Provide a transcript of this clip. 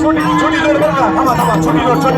छोटी छोटी रोड बना थामा थामा छोटी रोड छोटी